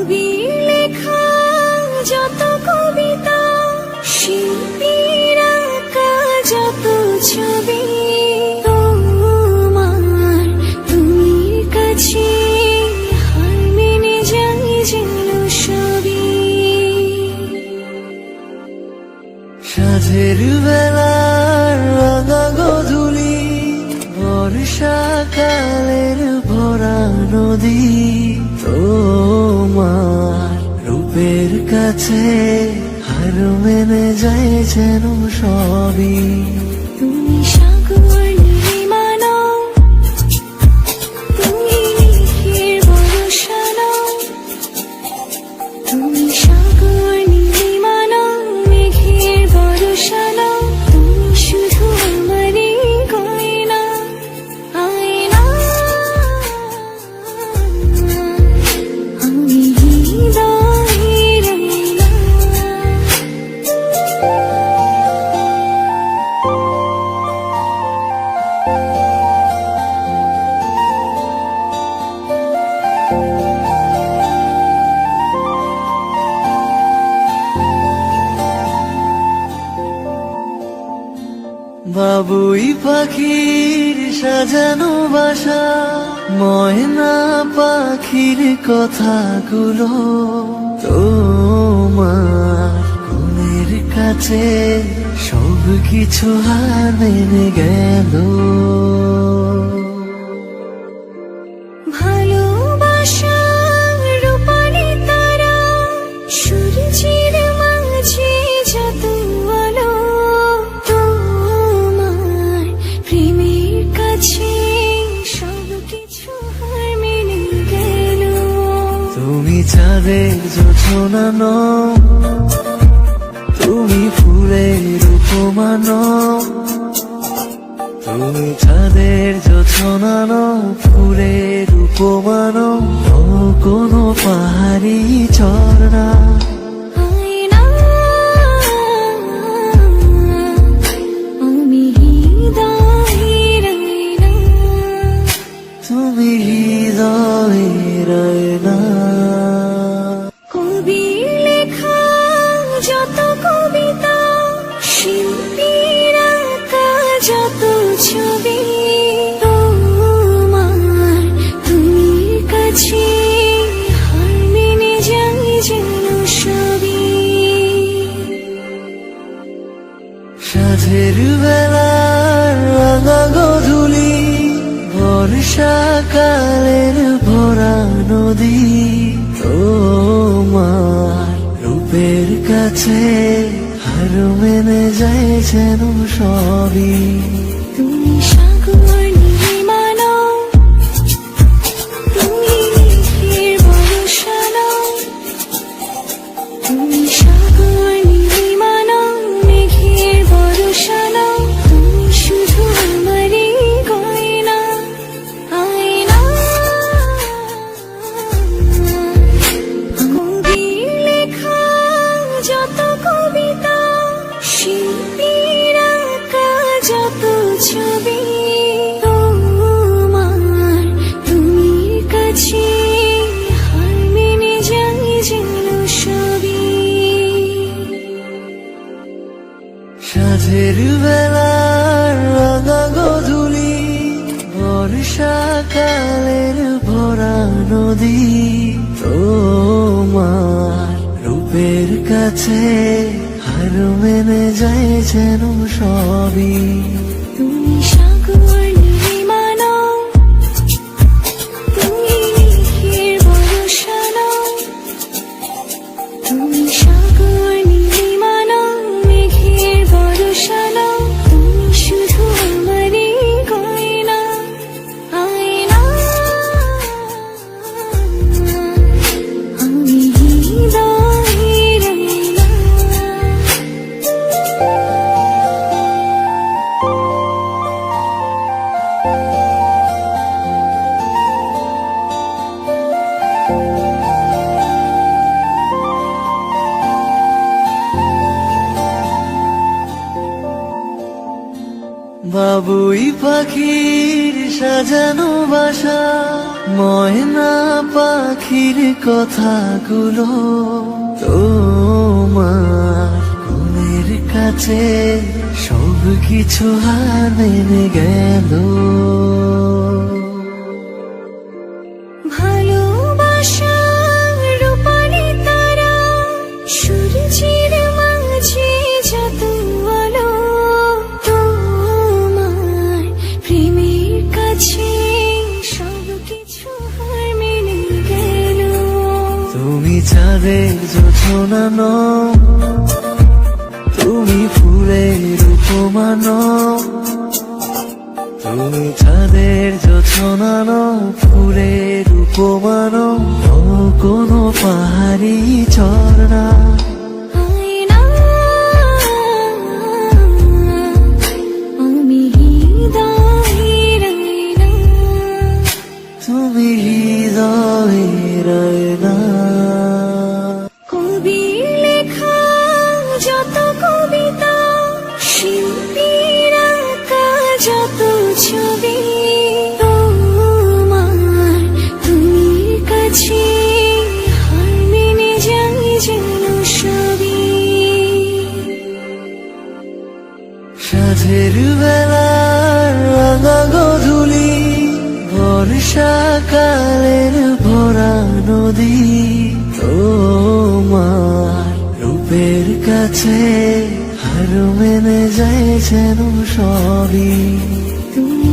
কবি লেখা, যত কবিতা, শিল্পীর যত ছবি, তোমার তুমি কাছে হার মেনে যাই সবই। সাঝের বেলার রাঙা গধুলি, বর্ষাকালের ভরা নদী তোমার রূপের কাছে হার মেনে যায় যেন সবই। বাবুই পাখির সাজানো বাসা, ময়না পাখির কথাগুলো তোমার গুণের কাছে সব কিছু হার মেনে গেল। চাঁদের নও তুমি ফুলের উপমান। তুমি চাঁদের নও ফুলের উপমান। কোনো পাহাড়ি ঝর্ণা। তুমি হৃদয়ের আয়না। কবি বর্ষাকালের ভরা নদী তোমার রূপের কাছে হার মেনে যায় যেন সবই। শিল্পীর ছবি তোমার তুমি কাছে, হার মেনে বেলার রাঙা গধুলি বর্ষাকালের ভরা নদী, তোমার রূপের কাছে হার মেনে যায় যেন সবই। তুমি সাগর সাজানো বাসা ময়না পাখির কথাগুলো তোমার ঘুমের কাছে সব কিছু হার মেনে গেল। নও তুমি ফুলের উপমান তুমি ছাদের যছনানো ফুলের উপমান কোনো পাহাড়ি ঝর্ণা। নদী তোমার রূপের কাছে হার মেনে যায় যেন সবই। তুমি